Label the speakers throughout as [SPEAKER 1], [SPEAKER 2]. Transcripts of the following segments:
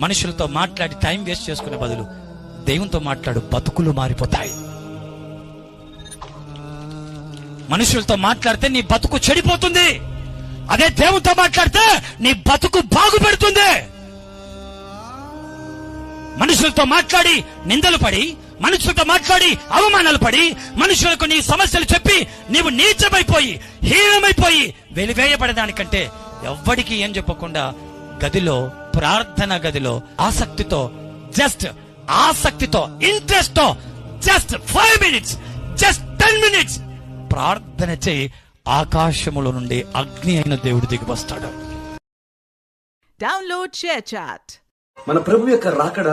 [SPEAKER 1] మనుషులతో మాట్లాడి time waste చేసుకునే బదులు దేవునితో మాట్లాడు బతుకులు మారిపోతాయి. మనుషులతో మాట్లాడితే నీ బతుకు చెడిపోతుంది. అదే దేవునితో మాట్లాడితే నీ బతుకు బాగుపడుతుంది. మనుషులతో మాట్లాడి నిందలు పడి మనుషులతో మాట్లాడి అవమానాలు పడి మనుషులకు నీ సమస్యలు చెప్పి నీవు నీచమైపోయి హీనమైపోయి వెలివేయబడడానికంటే ఎవ్వడికి ఏం చెప్పకుండా గదిలో ప్రార్థన గదిలో ఆసక్తితో జస్ట్ ఆసక్తితో ఇంట్రెస్ట్తో just five minutes just ten minutes ప్రార్థన చేయి ఆకాశములో నుండి అగ్ని అయిన దేవుడు దిగి వస్తాడు
[SPEAKER 2] Download ShareChat.
[SPEAKER 3] మన ప్రభు యొక్క రాకడ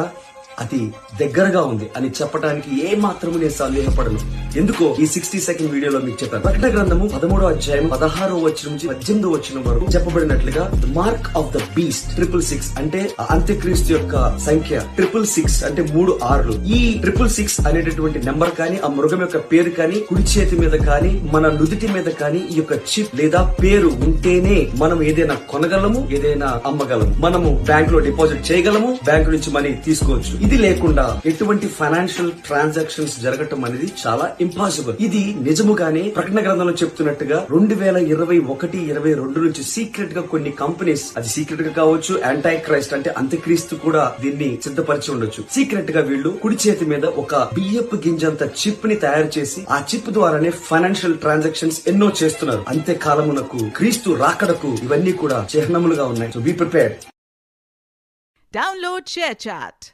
[SPEAKER 3] అతి దగ్గరగా ఉంది అని చెప్పడానికి ఏ మాత్రము నేను సందేహపడను. ఎందుకో ఈ సిక్స్టీ సెకండ్ వీడియోలో మీకు చెప్పాను. ప్రకటన గ్రంథము పదమూడో అధ్యాయం పదహారో వచ్చిన నుంచి పద్దెనిమిదో వచ్చిన వరకు చెప్పబడినట్లుగా mark of the beast triple six అంటే ఆ అంత్యక్రీస్తు యొక్క సంఖ్య ట్రిపుల్ సిక్స్ అంటే మూడు ఆరులు. ఈ ట్రిపుల్ సిక్స్ అనేటటువంటి నెంబర్ కానీ ఆ మృగం యొక్క పేరు కానీ కుడి చేతి మీద కానీ మన నుదిటి మీద కానీ ఈ యొక్క చిప్ లేదా పేరు ఉంటేనే మనం ఏదైనా కొనగలము ఏదైనా అమ్మగలము. మనము బ్యాంక్లో డిపాజిట్ చేయగలము బ్యాంక్ నుంచి మనీ తీసుకోవచ్చు. ఇది లేకుండా ఎటువంటి ఫైనాన్షియల్ ట్రాన్సాక్షన్స్ జరగటం అనేది చాలా ఇంపాసిబుల్ ఇది నిజముగానే ప్రకటన గ్రంథంలో చెప్తున్నట్టుగా రెండు వేల ఇరవై ఒకటి ఇరవై రెండు నుంచి సీక్రెట్గా కొన్ని కంపెనీస్ అది సీక్రెట్గా కావచ్చు యాంటై క్రైస్ట్ అంటే అంత్యక్రీస్తు కూడా దీన్ని సిద్ధపరిచి ఉండొచ్చు. సీక్రెట్గా వీళ్ళు కుడి చేతి మీద ఒక బియ్యపు గింజంత చిప్ని తయారు చేసి ఆ చిప్ ద్వారానే ఫైనాన్షియల్ ట్రాన్సాక్షన్స్ ఎన్నో చేస్తున్నారు. అంత్యకాలమునకు క్రీస్తు రాకడకు ఇవన్నీ కూడా చిహ్నములుగా ఉన్నాయి. So be prepared
[SPEAKER 2] Download chat